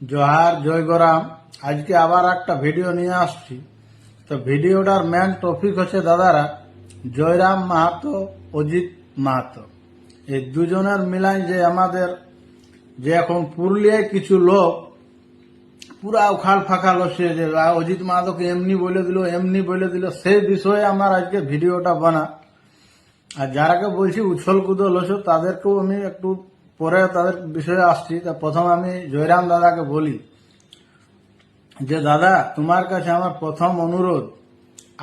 জোহার জয় গরাম আজকে আবার একটা ভিডিও নিয়ে আসছি। তো ভিডিওটার মেন টপিক হচ্ছে দাদারা, জয়রাম মাহাতো, অজিত মাহাতো। এই দুজনের মিলাই যে আমাদের, যে এখন পুরুলিয়ায় কিছু লোক, পুরা উখাল ফাঁকাল হচ্ছে যে অজিত মাহাতোকে এমনি বলে দিল, এমনি বলে দিল। সেই বিষয়ে আমার আজকে ভিডিওটা বানা। আর যারাকে বলছি উছল কুদল হচ্ছে তাদেরকেও আমি একটু পরে তাদের বিষয়ে আসছি। তা প্রথম আমি জয়রাম দাদাকে বলি যে, দাদা, তোমার কাছে আমার প্রথম অনুরোধ,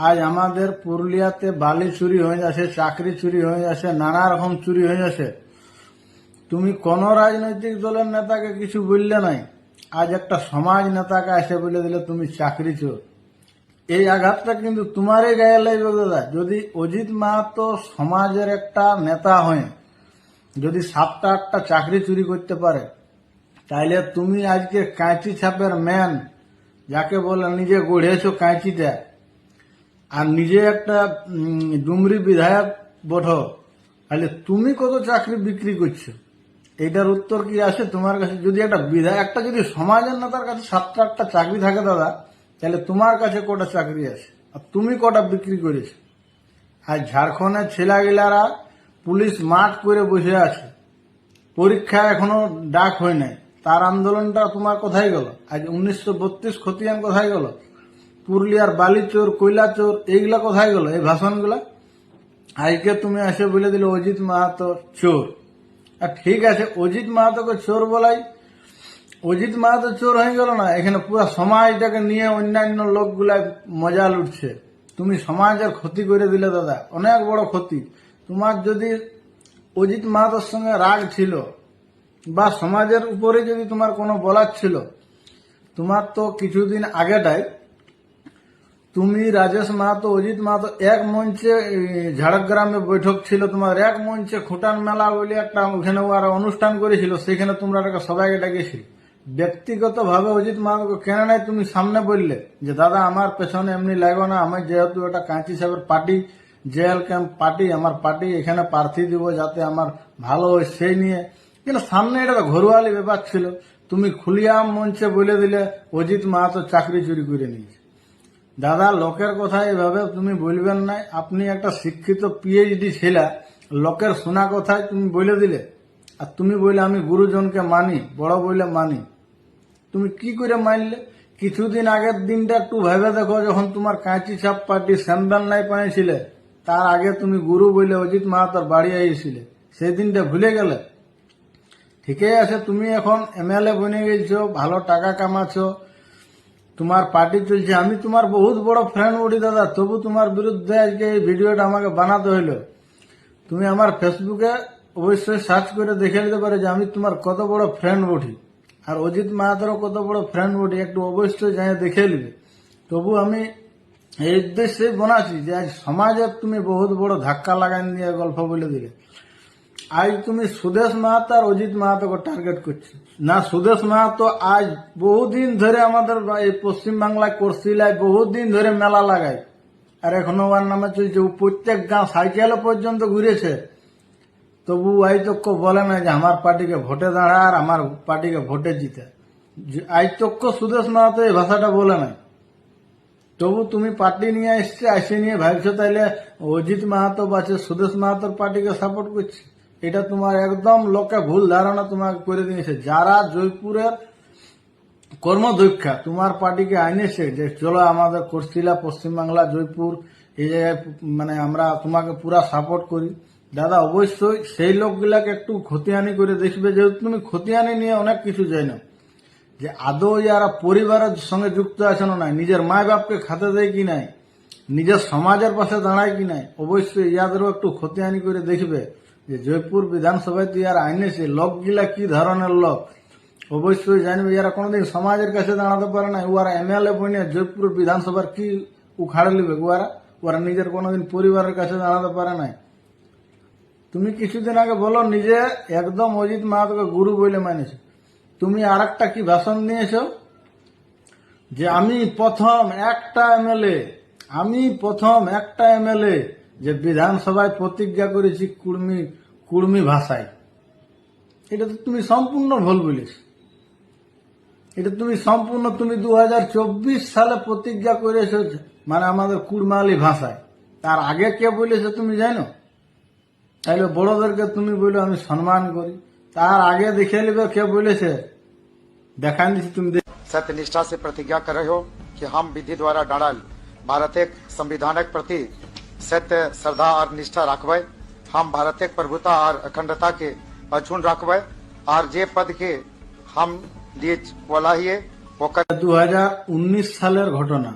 আজ আমাদের পুরুলিয়াতে বালি চুরি হয়ে যাচ্ছে, চাকরি চুরি হয়ে যাচ্ছে, নানা রকম চুরি হয়ে যাচ্ছে। তুমি কোন রাজনৈতিক দলের নেতাকে কিছু বললে নাই। আজ একটা সমাজ নেতাকে এসে বলে দিলে তুমি চাকরি চোর। এই আঘাতটা কিন্তু তোমারই গায়ে লাগবে দাদা যদি অজিত মাহাতো সমাজের একটা নেতা হয়ে যদি সাতটা, আটটা চাকরি চুরি করতে পারে, তাইলে তুমি আজকে কাঁচি ছাপের ম্যান, যাকে বলে নিজে গড়েছো কাঁচিটা। আর নিজে একটা ডুমরি বিধায়ক বঠো তাহলে তুমি কত চাকরি বিক্রি করছ? এইটার উত্তর কি আছে তোমার কাছে? যদি একটা বিধায়ক একটা যদি সমাজের নেতার কাছে সাতটা, আটটা চাকরি থাকে দাদা তাহলে তোমার কাছে কটা চাকরি আছে? আর তুমি কটা বিক্রি করেছ? আর ঝাড়খণ্ডের ছেলেগিলারা পুলিশ মাঠ করে বসে আছে। পরীক্ষা এখনও ডাক হয় নাই। তার আন্দোলনটা তোমার কোথায় গেল? আজ উনিশশো বত্রিশ খতিয়ান কোথায় গেল? পুরুলিয়ার বালি চোর কয়লা চোর এইগুলা কোথায় গেল? এই ভাষণগুলা? আজকে তুমি এসে বলে দিলে অজিত মাহাতো চোর। আর ঠিক আছে, অজিত মাহাতোকে চোর বলাই, অজিত মাহাতো চোর হয়ে গেল না? এখানে পুরো সমাজটাকে নিয়ে অন্যান্য লোকগুলা মজা লুটছে। তুমি সমাজের ক্ষতি করে দিলে দাদা, অনেক বড় ক্ষতি। তোমার যদি অজিত মাহাতোর সঙ্গে রাগ ছিল বা সমাজের উপরে যদি তোমার কোনো বলার ছিল, তোমার তো কিছুদিন আগেটাই তুমি রাজেশ মাহাতো, অজিত মাহাতো এক মঞ্চে ঝাড়গ্রামে বৈঠক ছিল, তোমার এক মঞ্চে খুঁটান মেলা বলে একটা ওখানে অনুষ্ঠান করেছিল, সেখানে তোমরা একটা সবাইকে ডেকেছিল। ব্যক্তিগত ভাবে অজিত মাহাতোকে কেন নাই তুমি সামনে বললে যে, দাদা, আমার পেছনে এমনি লাগো না, আমি যেহেতু এটা কাঁচি সাহেবের পার্টি জেএল ক্যাম্প, পার্টি, আমার পার্টি, এখানে প্রার্থী দিব যাতে আমার ভালো হয় সেই নিয়ে। কিন্তু সামনে এটা ঘরোয়ালি ব্যাপার ছিল। তুমি খুলিয়াম মঞ্চে বলে দিলে, অজিত মাহাতো চাকরি চুরি করে নিয়েছে। দাদা, লোকের কথা এভাবে তুমি বলবেন না। আপনি একটা শিক্ষিত পিএইচডি ছেলে, লোকের শোনা কথায় তুমি বলে দিলে। আর তুমি বলে আমি গুরুজনকে মানি, বড় বলে মানি। তুমি কি করে মানলে? কিছুদিন আগের দিনটা একটু ভেবে দেখো, যখন তোমার কাঁচি ছাপ পার্টি স্যান্ডাল নাই পাইছিলে তার আগে তুমি গুরু বলে অজিত মাহাতোর বাড়ি আইছিলে সেই দিনটা ভুলে গেলে। ঠিকই আছে, তুমি এখন এমএলএ বনে গেছো, ভালো টাকা কামাছো, তোমার পার্টি চলছে। আমি তোমার বহুত বড় ফ্রেন্ড বলি দাদা, তবু তোমার বিরুদ্ধে আজকে এই ভিডিওটা আমাকে বানাতে হইল। তুমি আমার ফেসবুকে অবশ্যই সার্চ করে দেখে নিতে পারে যে আমি তোমার কত বড় ফ্রেন্ড বটি। আর অজিত মাহাতেরও কত বড় ফ্রেন্ড বটি, একটু অবশ্যই যাই দেখে নিবে। তবু আমি এই উদ্দেশ্যে বানাচ্ছি যে আজ সমাজে তুমি বহুত বড় ধাক্কা লাগাই দিয়ে গল্প বলে দিলে। আজ তুমি সুদেশ মাহাতো আর অজিত মাহাতোকে টার্গেট করছ। না, সুদেশ মাহাতো আজ বহুদিন ধরে আমাদের এই পশ্চিম বাংলায় করছিলায় বহুদিন ধরে মেলা লাগায়। আর এখনও ওর নামে চলছে, ও প্রত্যেক গাঁ সাইকেলে পর্যন্ত ঘুরেছে। তবু আজ তক্ক বলে না যে আমার পার্টিকে ভোটে দাঁড়া আর আমার পার্টিকে ভোটে জিতে। আজ তক্ক সুদেশ মাহাতো এই ভাষাটা বলে নাই। তবু তুমি পার্টি নিয়ে এসছে আসে নিয়ে ভাবছ তাইলে অজিত মাহাতো বাছে সুদেশ মাহাতোর পার্টিকে সাপোর্ট করছে? এটা তোমার একদম লোকে ভুল ধারণা তোমাকে করে দিয়েছে। যারা জয়পুরের কর্মদক্ষা তোমার পার্টিকে আইনেছে যে চলো আমাদের করছিলা পশ্চিমবাংলা, জয়পুর, এই জায়গায় মানে আমরা তোমাকে পুরা সাপোর্ট করি। দাদা, অবশ্যই সেই লোকগুলাকে একটু খতিয়ানি করে দেখবে, যেহেতু তুমি খতিয়ানি নিয়ে অনেক কিছু যাই না যে আদৌ যারা পরিবারের সঙ্গে যুক্ত আছে না নিজের মা বাপকে খাতে দেয় কি নাই, নিজের সমাজের পাশে দাঁড়ায় কি নাই, অবশ্যই ইয়াদেরও একটু খতিয়ানি করে দেখবে যে জয়পুর বিধানসভায় তো ইয়ার আইনেছে লোকগুলা কি ধরনের লোক? অবশ্যই জানবে এরা কোনোদিন সমাজের কাছে দাঁড়াতে পারে না ওরা এমএলএ বনে জয়পুর বিধানসভার কি উখাড়ে নেবে ওরা ওরা নিজের কোনোদিন পরিবারের কাছে দাঁড়াতে পারে নাই। তুমি কিছুদিন আগে বলো, নিজে একদম অজিত মাহাতোকে গুরু বলে মানেছো। তুমি আর একটা কি ভাষণ নিয়েছো? যে আমি প্রথম একটা এমএলএ, আমি প্রথম একটা এমএলএ যে বিধানসভায় প্রতিজ্ঞা করেছি কুর্মি কুর্মি ভাষায়। এটা তো তুমি সম্পূর্ণ ভুল বলিস এটা তুমি সম্পূর্ণ তুমি দু হাজার চব্বিশ সালে প্রতিজ্ঞা করেছ মানে আমাদের কুড়মালি ভাষায়। তার আগে কে বলেছে তুমি জানো? তাইলে বড়দেরকে তুমি বলে, আমি সম্মান করি। তার আগে দেখে নেবে কে বলেছে? দেখান দিচ্ছি তুমি দেখ- सत्य निष्ठा से प्रतिज्ञा कर रहे हो कि हम विधि द्वारा डाड़ल भारत संविधानक प्रति सत्य श्रद्धा और निष्ठा रखबे हम भारत प्रभुता और अखंडता के अक्षुण रखबे और जे पद के हम लिए बोलाहिए ओकर দু সালের ঘটনা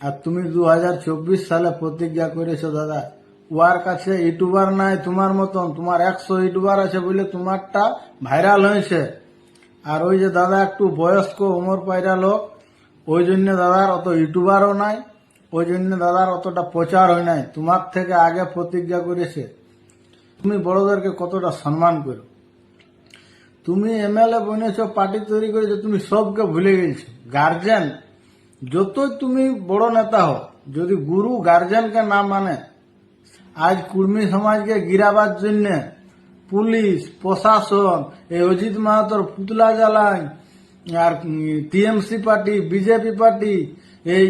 আর তুমি দু সালে প্রতিজ্ঞা করেছো দাদা উয়ার কাছে ইউটিউবার নাই তোমার মতন তোমার একশো ইউটিউবার আছে বলে তোমারটা ভাইরাল হয়েছে আর ওই যে দাদা একটু বয়স্ক উমর পায়রা লোক, ওই জন্য দাদার অত ইউটিউবারও নাই, ওই জন্য দাদার অতটা প্রচার হয় নাই, তোমার থেকে আগে প্রতিজ্ঞা করেছে। তুমি বড়দেরকে কতটা সম্মান করো। তুমি এমএলএ বনেছো, পার্টি তৈরি করেছ, তুমি সবকে ভুলে গেছো গার্জেন, যতই তুমি বড় নেতা হও, যদি গুরু গার্জেনকে না মানে আজ কুর্মী সমাজকে গিরাবার জন্য পুলিশ, প্রশাসন, এই অজিত মাহাতোর পুতলা জ্বালায়, আর টিএমসি পার্টি, বিজেপি পার্টি, এই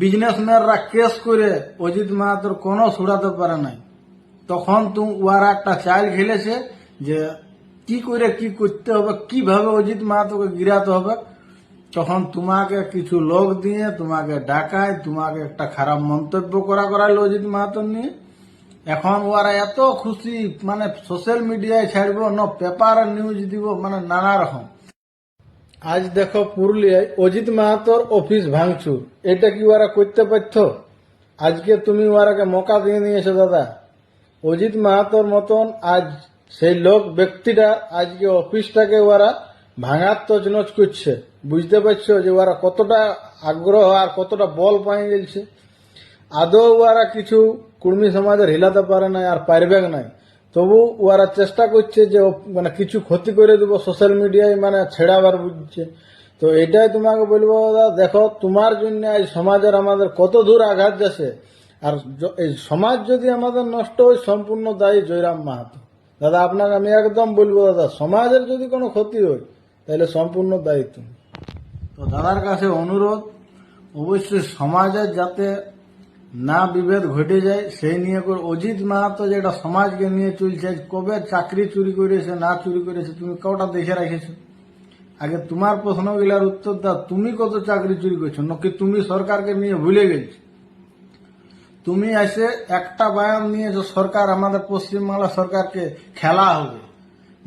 বিজনেসম্যানরা কেস করে অজিত মাহাতোর কোনো ছুড়াতে পারে নাই। তখন তুমি ওরা একটা চাইল খেলেছে যে কি করে কি করতে হবে, কীভাবে অজিত মাহাতোকে গিরাতে হবে। তখন তোমাকে কিছু লোক দিয়ে তোমাকে ডাকায়, তোমাকে একটা খারাপ মন্তব্য করা করাইলো অজিত মাহাতোর নিয়ে। এখন ওরা এত খুশি মানে সোশ্যাল মিডিয়ায় ছাড়বো, না পেপার নিউজ দিব মানে নানা রকম। আজ দেখো পুরুলিয়ায় অজিত মাহাতোর অফিস ভাঙচুর। এটা কি ওরা করতে পারত? আজকে তুমি ওরাকে মকা দিয়ে নিয়েছো দাদা। অজিত মাহাতোর মতন আজ সেই লোক, ব্যক্তিটা আজকে অফিসটাকে ওরা ভাঙার তছনছ করছে। বুঝতে পারছ যে ওরা কতটা আগ্রহ আর কতটা বল পাই গেছে। আদৌ ওরা কিছু কুর্মী সমাজের হিলাতে পারে না আর পারবে নাই। তবু ওরা চেষ্টা করছে যে মানে কিছু ক্ষতি করে দেবো সোশ্যাল মিডিয়ায় মানে ছেড়াবার বুঝছে। তো এটাই তোমাকে বলব দাদা, দেখো, তোমার জন্য এই সমাজের আমাদের কত দূর আঘাত যাচ্ছে। আর এই সমাজ যদি আমাদের নষ্ট হয়, সম্পূর্ণ দায়ী জয়রাম মাহাতো। দাদা, আপনাকে আমি একদম বলব দাদা, সমাজের যদি কোনো ক্ষতি হয়, তাহলে সম্পূর্ণ দায়িত্ব তো দাদার কাছে অনুরোধ, অবশ্যই সমাজের যাতে না বিভেদ ঘটে যায়, সেই নিয়ে করে অজিত মাহাতো যেটা সমাজকে নিয়ে চলছে, কবে চাকরি চুরি করেছে, না চুরি করেছে, তুমি কটা দেখে রাখেছো? আগে তোমার প্রশ্নগুলার উত্তর দাও, তুমি কত চাকরি চুরি করছ? নাকি তুমি সরকারকে নিয়ে ভুলে গেছো? তুমি এসে একটা বয়ান নিয়েছো সরকার আমাদের পশ্চিমবাংলা সরকারকে খেলা হবে।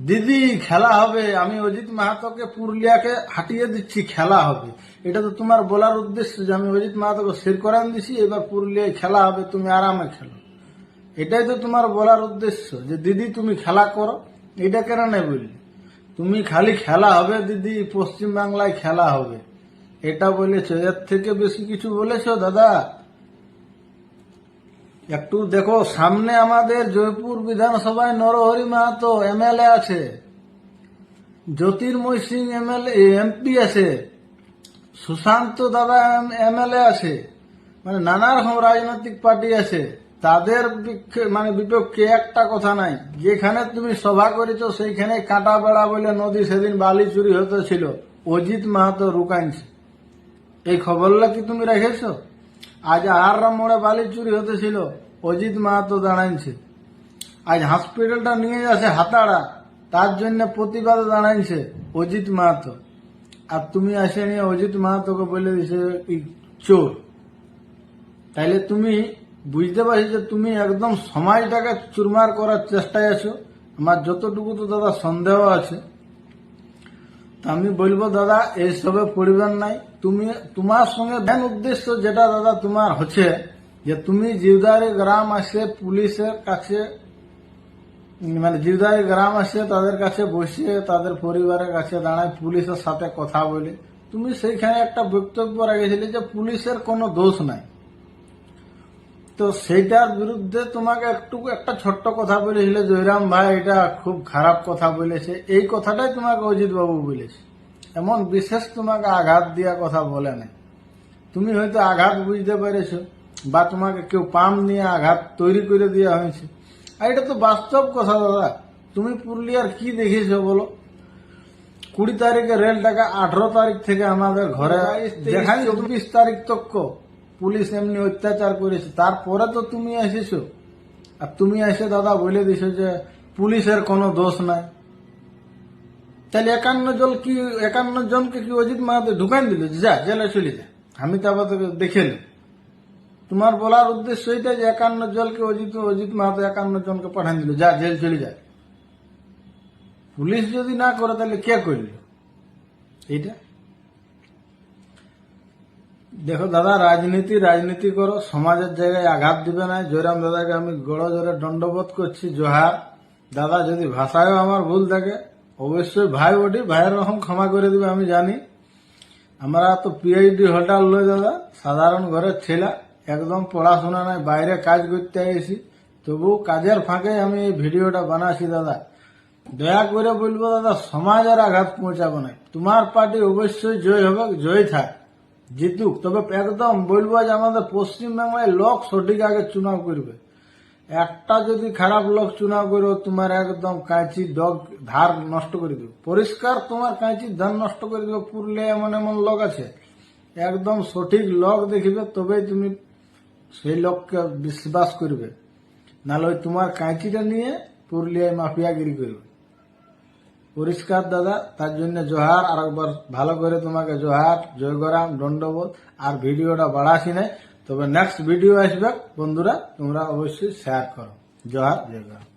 দিদি, খেলা হবে। আমি অজিত মাহাতোকে পুরুলিয়াকে হাঁটিয়ে দিচ্ছি, খেলা হবে। এটা তো তোমার বলার উদ্দেশ্য যে আমি অজিত মাহাতোকে শের করান দিছি, এবার পুরুলিয়ায় খেলা হবে, তুমি আরামে খেলো। এটাই তো তোমার বলার উদ্দেশ্য যে দিদি, তুমি খেলা করো। এটা কেন নেই বললি? তুমি খালি খেলা হবে দিদি পশ্চিম বাংলায় খেলা হবে। এটা বলেছ, এর থেকে বেশি কিছু বলেছ, দাদা? একটু দেখো, সামনে আমাদের জয়পুর বিধানসভায় নরহরি মাহাতো এমএলএ আছে, জ্যোতির্ময় সিং এমএলএ এমপি আছে, সুশান্ত দাদা এমএলএ আছে মানে নানা রকম রাজনৈতিক পার্টি আছে, তাদের মানে বিপক্ষে একটা কথা নাই। যেখানে তুমি সভা করেছ, সেইখানে কাঁটা বেড়া বলে নদী সেদিন বালি চুরি হতেছিল অজিত মাহাতো রুকাইছে এই খবরটা কি তুমি রেখেছো? আজ আর মোড়ে বালি চুরি হতেছিল অজিত মাহাতো দাঁড়াইছে। আজ হসপিটালটা নিয়ে যাচ্ছে হাতাড়া। তার জন্য প্রতিবাদে দাঁড়াইছে অজিত মাহাতো। আর তুমি আসে নিয়ে অজিত মাহাতোকে বলে দিছে চোর। তাইলে তুমি বুঝতে পারছি যে তুমি একদম সমাজটাকে চুরমার করার চেষ্টায় আছো। আমার যতটুকু তো দাদা সন্দেহ আছে। আমি বলব, দাদা এইসবে পরিবার নাই। তুমি, তোমার সঙ্গে মেন উদ্দেশ্য যেটা দাদা তোমার হচ্ছে যে তুমি জিউদারি গ্রাম আসে পুলিশের কাছে মানে জিউদারি গ্রাম আসে তাদের কাছে বসে তাদের পরিবারের কাছে দাঁড়ায় পুলিশের সাথে কথা বলে। তুমি সেইখানে একটা বক্তব্য রেখেছিলে যে পুলিশের কোনো দোষ নাই। তো সেইটার বিরুদ্ধে তোমাকে একটু একটা ছোট্ট কথা বলেছিল, জয়রাম ভাই, এটা খুব খারাপ কথা বলেছে। এই কথাটাই তোমাকে অজিত বাবু বলেছে। এমন বিশেষ তোমাকে আঘাত দেওয়া কথা বলে নাই। তুমি হয়তো আঘাত বুঝতে পেরেছ বা তোমাকে কেউ পাম নিয়ে আঘাত তৈরি করে দেওয়া হয়েছে। আর এটা তো বাস্তব কথা দাদা। তুমি পুরুলিয়ার কি দেখেছ বলো? কুড়ি তারিখে রেল টাকা আঠারো তারিখ থেকে আমাদের ঘরে যেখানে চব্বিশ। তারিখ তক পুলিশ এমনি অত্যাচার করেছে। তারপরে তো তুমি এসেছ। আর তুমি এসে দাদা বলে দিছো যে পুলিশের কোনো দোষ নাই। তাহলে একান্ন জন কি, একান্ন জনকে কি অজিত মাহাতো ঢুকান দিল? যে জেলে চলে যা। আমি তো আবার দেখে নিই তোমার বলার উদ্দেশ্য এটা যে একান্ন জনকে অজিত অজিত মাহাতো একান্ন জনকে পাঠান দিল। যা, জেল চলে যায় পুলিশ যদি না করে, তাহলে কে করল? এইটা? দেখো দাদা, রাজনীতি রাজনীতি করো। সমাজের জায়গায় আঘাত দিবে না। জয়রাম দাদাকে আমি গড় জোরে দণ্ডবোধ করছি, জোহার। দাদা, যদি ভাষায়ও আমার ভুল থাকে অবশ্যই ভাই বটি ভাইয়ের রকম ক্ষমা করে দিবে, আমি জানি। আমরা তো পিএইচডি হোল্ডার লই দাদা, সাধারণ ঘরের ছেলে, একদম পড়াশোনা নাই, বাইরে কাজ করতে গেছি তবু কাজের ফাঁকে আমি এই ভিডিওটা বানাচ্ছি দাদা। দয়া করে বলব দাদা, সমাজের আঘাত পৌঁছাবো না। তোমার পার্টি অবশ্যই জয় হবে, জয় থাক। জিতুক। তবে একদম বলব যে আমাদের পশ্চিমবাংলায় লোক সঠিক আগে চুনাव করবে। একটা যদি খারাপ লোক চুনাव করো, তোমার একদম কাঁচি ডগ ধার নষ্ট করে দেবে। পরিষ্কার তোমার কাঁচি ধান নষ্ট করে দেবে পুরুলিয়া এমন এমন লোক আছে। একদম সঠিক লোক দেখিবে, তবেই তুমি সেই লোককে বিশ্বাস করবে। নাহলে তোমার কাঁচিটা নিয়ে পুরুলিয়ায় মাফিয়াগিরি করবে। পরিষ্কার দাদা, তার জন্য জোহার। আর একবার ভালো করে তোমাকে জোহার, জয়গরাম, দণ্ডবোধ। আর ভিডিওটা বাড়াছি নাই। তবে নেক্সট ভিডিও আসবে বন্ধুরা তোমরা অবশ্যই শেয়ার করো। জয় জয়গরাম